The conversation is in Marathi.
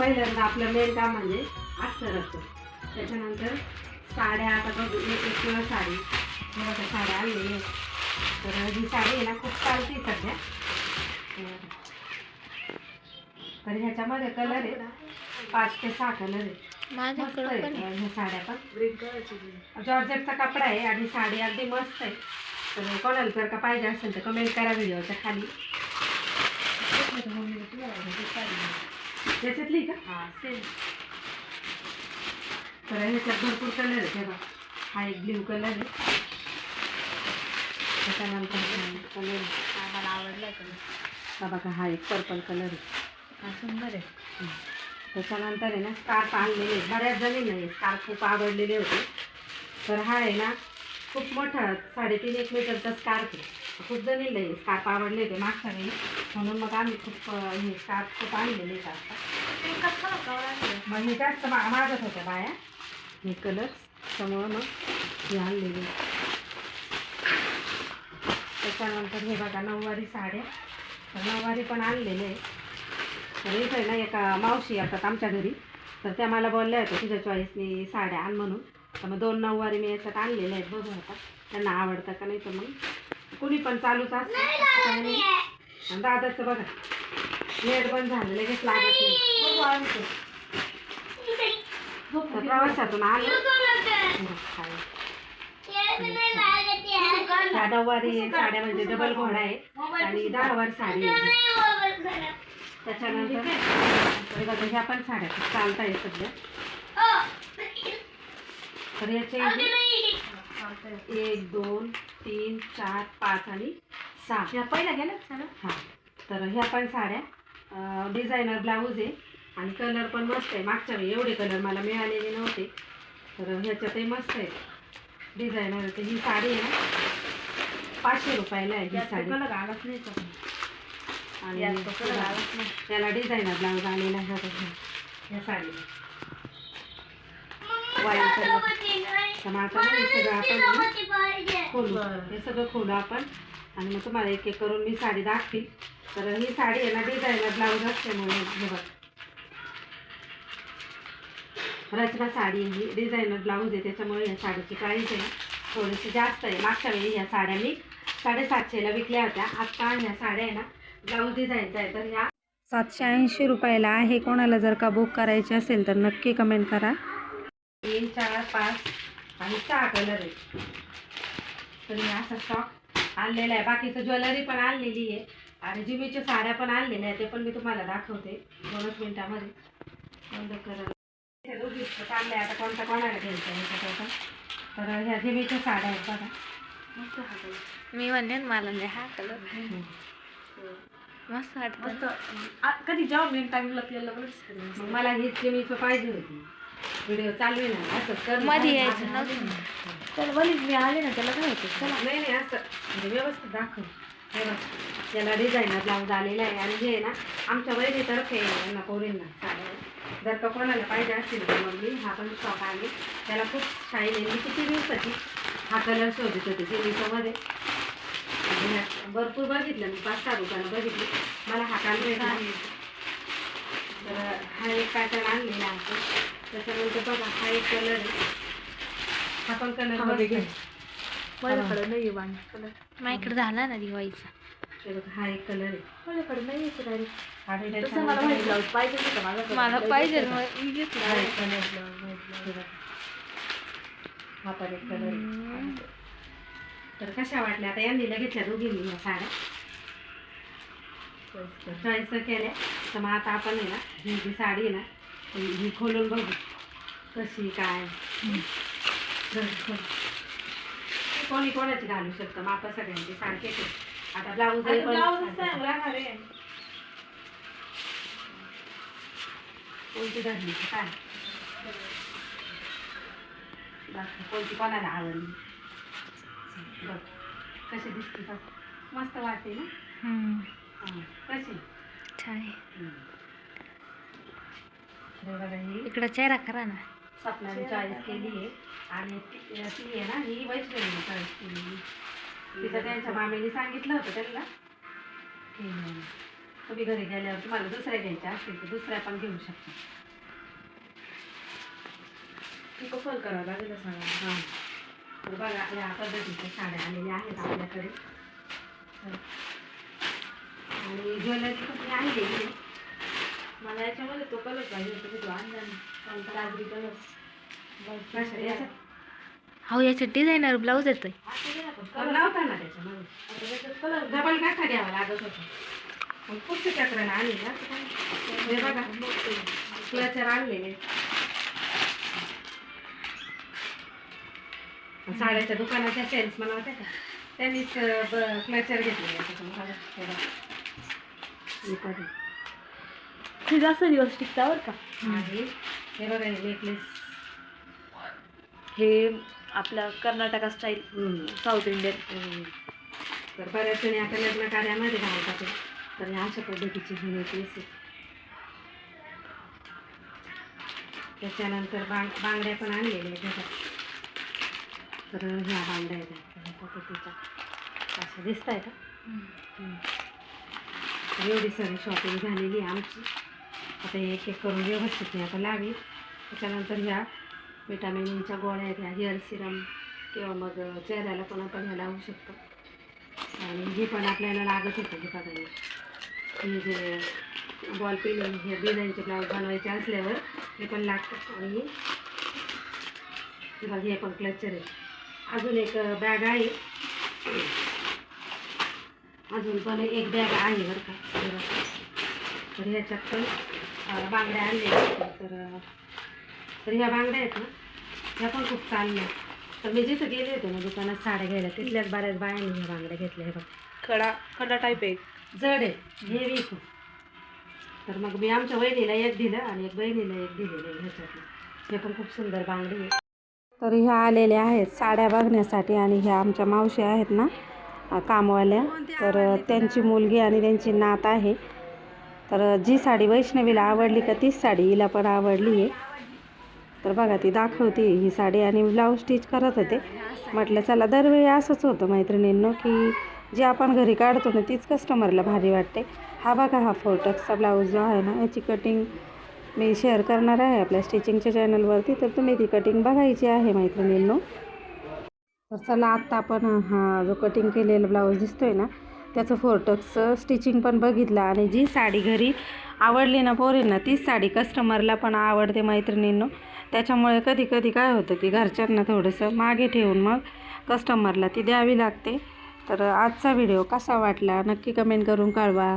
पहिल्यांदा आपलं मेन काम म्हणजे अस्तराचं त्याच्यानंतर साड्या आता बघू एक एक किलो साडी. बघा साड्या आणलेली आहेत. तर ही साडी आहे ना खूप चालते सध्या. तर ह्याच्यामध्ये कलर आहे. पाच ते सहा कलर आहे. मस्त माझ्याकडं आहे पण आहे. ह्या साड्या पण. जॉर्जेटचा कपडा आहे आणि साडी अगदी मस्त आहे. तर कोणाला जर का पाहिजे असेल तर कमेंट करा व्हिडिओच्या खाली. त्याच्यातली का? हां सेम तर ह्याच्यात भरपूर कलर आहे तेव्हा हा एक ब्ल्यू कलर आहे. त्याच्यानंतर कलर मला आवडला कलर हा बघा हा एक पर्पल कलर आहे. हा सुंदर आहे. त्याच्यानंतर आहे ना स्कार्फ आणलेले. बऱ्याच जणींना हे स्कार्फ खूप आवडलेले होते. तर हा आहे ना खूप मोठा साडेतीन एक मीटरचा स्कार्फ आहे. खूप जणींना हे स्कार्फ आवडले होते मागच्या वेळी म्हणून मग आम्ही खूप हे स्कार्फ खूप आणलेले आहेत आता. मग हे जास्त मा मागत होत्या बाया. हे कलर त्यामुळं मग हे आणलेले. त्याच्यानंतर हे बघा नऊवारी साड्या. तर नऊवारी पण आणलेले आहे तर इथं आहे ना एका मावशी येतात आमच्या घरी. तर त्या मला बोलल्या होत्या तुझ्या चॉईसनी साड्या आण म्हणून. तर मग दोन नऊवारी मी याच्यात आणलेल्या आहेत बघू आता. त्यांना आवडतं का नाही तर मग. कुणी पण चालूच असतं. असं दादाचं बघा नेट बंद झालं लगेच लागत नाही. प्रवासातून आलो. नऊवारी साड्या म्हणजे डबल घोडा आहे. आणि दहा वार साडी आहे. त्याच्यानंतर हे ह्या पण साड्या चालत आहे सध्या. तर याचे एक दोन तीन चार पाच आणि सहा. या पहिल्या गेल्या हां. तर ह्या पण साड्या. डिझायनर ब्लाऊज आहे आणि कलर पण मस्त आहे. मागच्या वेळी एवढे कलर मला मिळालेले नव्हते. तर ह्याच्यातही मस्त आहे. डिझायनर ही साडी आहे ना. पाचशे रुपयाला आहे ही साडी. कलर आलाच नाही आणि कलर आलाच नाही. त्याला डिझायनर ब्लाऊज आलेला ह्या साडीला. आता ना हे सगळं आपण खोलू. बरं. हे सगळं खोलू आपण. आणि मग तुम्हाला एक एक करून मी साडी दाखवी तर ही साडी आहे ना डिझायनर ब्लाऊज असल्यामुळे हे बघ. रचना साडी ही. डिझायनर ब्लाऊज आहे. त्याच्यामुळे या साडीची प्राईस आहे. थोडीशी जास्त आहे. मागच्या वेळी ह्या साड्या मी साडेसातशेला विकल्या होत्या. आत्ता ह्या साड्या आहे ना ब्लाऊज डिझाईनच्या आहे तर ह्या सातशे ऐंशी रुपयाला आहे. कोणाला जर का बुक करायची असेल तर नक्की कमेंट करा. तीन चार पाच आणि सहा कलर आहे तर मी असा स्टॉक आणलेला आहे. बाकीचं ज्वेलरी पण आणलेली आहे. आणि जिमीच्या साड्या पण आणलेल्या आहेत. ते पण मी तुम्हाला दाखवते. दोनच मिनिटामध्ये. बंद करा. ते दोघी चालले आता कोणता कोणाला घ्यायचं आहे? तर ह्या जिमीच्या साड्या आहेत बघा. मस्त हा कलर. मी म्हणले ना मला हा कलर मस्त वाटतं. कधी जेव्हा मेन टाइमला आपल्याला मग मला ही जिमीचं पाहिजे होती. व्हिडिओ चालू आहे ना असं कर मध्ये यायचं नव्हतं तर वलीच मी आले ना त्याला काय होतं चला. नाही नाही असं म्हणजे व्यवस्थित दाखव. हे बघ याला डिझायनर ब्लाऊज आलेला आहे आणि हे ना आमच्या वहिनीतर्फे यांना पोरींना. साड्या जर का कोणाला पाहिजे असतील तर मग मी हा पण स्टॉक आहे त्याला खूप शाईन आहे. मी किती दिवसाची हा कलर शोधत होते आणि ह्या भरपूर बघितलं मी पाच सहा दुकानं बघितली. मला हा काल भेटला तर हा एक पॅटर्न आणलेला आहे त्याच्यानंतर बघा हा एक कलर आहे हा पण कलर. आहे. माझ्याकडे नाही आहे वाण कलर माझ्याकडे झाला ना दिवाळीचा हे बघा हा एक कलर आहे माझ्याकडे नाही आहे डायरेक्ट आणि तसं मला माहिती त्याच्यानंतर ब्लाऊज पाहिजे होतं. मला पाहिजे. मग मी घेतलं. हा एक कलर ब्लाऊज, ब्लाऊज. हे बघा. हा पण एक कलर हम्म. आहे. तर कशा वाटल्या आता यांनी घेतल्या दोघींनी साड्या चॉईस केल्या. तर मग आता आपण आहे ना ही जी साडी आहे ना ही खोलून बघू. कशी काय. कोणी कोणाची घालू शकतं? मग आपण सगळ्यांची सारखेच आहे. आता ब्लाऊज. कोणती धरली काय? कोणती कोणाला आवडली? बघ कशी दिसते बघ. मस्त वाटते ना? छान इकडं चेहरा करा ना. स्वप्नाने चॉईस केली आहे. आणि ती ती आहे ना ही वैष्णवीने चॉईस केली तिथं त्यांच्या मामीने सांगितलं होतं त्यांना. की तुम्ही घरी गेल्यावर तुम्हाला दुसऱ्या घ्यायच्या असतील तर दुसऱ्या पण घेऊ शकता. पिको फॉल करावं लागेल सांगा हां. तर बघा या पद्धतीच्या साड्या आलेल्या आहेत आपल्याकडे. आणि ज्वेलरी कुठली आहे? मला याच्यामध्ये तो कलर पाहिजे होता तो आणला राजरी कलर हो याच्यात. डिझायनर ब्लाऊज लावता ना त्याच्यामध्ये. आता त्याच्यात कलर डबल गाठा घ्यावा लागत होता. पण पुढच्या चक्रानं आणली ना. हे बघा क्लचर आणलेले साड्याच्या दुकानाच्या सेल्स मला होत्या का? त्यांनीच क्लचर घेतलेले त्याच्यामुळे बघा. ते जास्त दिवस टिकता बरं का आणि हे बघा हे नेकलेस हे आपल्या कर्नाटका स्टाईल साऊथ इंडियन तर बऱ्याच जणी आता लग्न कार्यामध्ये घालतात. तर ह्या अशा पद्धतीची ही नेकलेस आहे त्याच्यानंतर बांग बांगड्या पण आणलेल्या आहेत बघा. तर ह्या बांगड्या आहेत अशा दिसत आहे का हम्म. तर एवढी सगळी शॉपिंग झालेली आहे आमची. आता एक एक करून व्यवस्थित मी आता लावी त्याच्यानंतर ह्या विटामिनच्या गोळ्या आहेत ह्या हेअर सिरम किंवा मग चेहऱ्याला पण आपण ह्या लावू शकतो. आणि हे पण आपल्याला लागत होतं हे बघा हे. जे बॉल पेन हे डिझाईनचे ब्लाऊज बनवायचे असल्यावर हे पण लागतं. आणि बघा हे पण क्लचर आहे. अजून एक बॅग आहे. अजून पण एक बॅग आहे बरं का. हे. तर ह्याच्यात पण बांगड्या आणलेल्या आहेत तर तर ह्या बांगड्या आहेत ना ह्या पण खूप चालल्या तर मी जिथं गेले होते ना दुकानात साड्या घ्यायला तिथल्याच बऱ्याच बायांनी ह्या बांगड्या घेतल्या हे बघ. कडा कडा टाईप आहे जड आहे हेवी खूप. तर मग मी आमच्या वहिनीला एक दिलं आणि एक बहिणीला एक दिलेलं आहे ह्याच्यातलं. हे पण खूप सुंदर बांगडी आहे तर ह्या आलेल्या आहेत साड्या बघण्यासाठी आणि ह्या आमच्या मावशी आहेत ना कामवाल्या. तर त्यांची मुलगी आणि त्यांची नात आहे. तर जी साडी वैष्णवीला आवडली का तीच साडी हिला पण आवडली आहे. तर बघा ती दाखवते ही साडी आणि ब्लाऊज स्टिच करत होते. म्हटलं चला दरवेळी असंच होतं मैत्रिणींनो की जी आपण घरी काढतो ना तीच कस्टमरला भारी वाटते. हा बघा हा फोटक्सचा ब्लाऊज जो आहे ना याची कटिंग मी शेअर करणार आहे आपल्या स्टिचिंगच्या चॅनलवरती तर तुम्ही ती कटिंग बघायची आहे मैत्रिणींनो. तर चला आत्ता आपण हा जो कटिंग केलेला ब्लाऊज दिसतोय ना त्याचं फोरटक्सचं स्टिचिंग पण बघितलं आणि जी साडी घरी आवडली ना पोरींना तीच साडी कस्टमरला पण आवडते मैत्रिणींनो. त्याच्यामुळे कधी कधी काय होतं की घरच्यांना थोडंसं मागे ठेवून मग कस्टमरला ती द्यावी लागते. तर आजचा व्हिडिओ कसा वाटला? नक्की कमेंट करून कळवा.